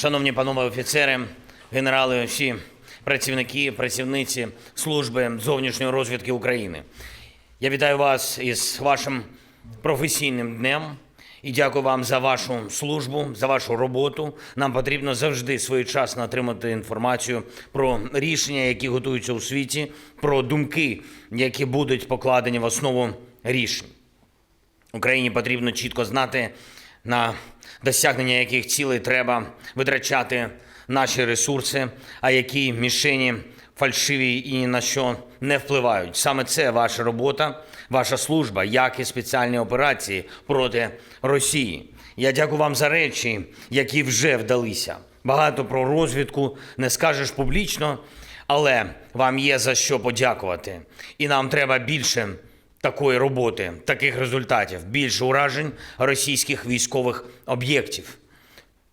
Шановні панове офіцери, генерали, всі працівники, працівниці служби зовнішньої розвідки України. Я вітаю вас із вашим професійним днем і дякую вам за вашу службу, за вашу роботу. Нам потрібно завжди своєчасно отримати інформацію про рішення, які готуються у світі, про думки, які будуть покладені в основу рішень. Україні потрібно чітко знати, на досягнення яких цілей треба витрачати наші ресурси, а які мішені фальшиві і на що не впливають. Саме це ваша робота, ваша служба, як і спеціальні операції проти Росії. Я дякую вам за речі, які вже вдалися. Багато про розвідку не скажеш публічно, але вам є за що подякувати. І нам треба більше такої роботи, таких результатів, більше уражень російських військових об'єктів.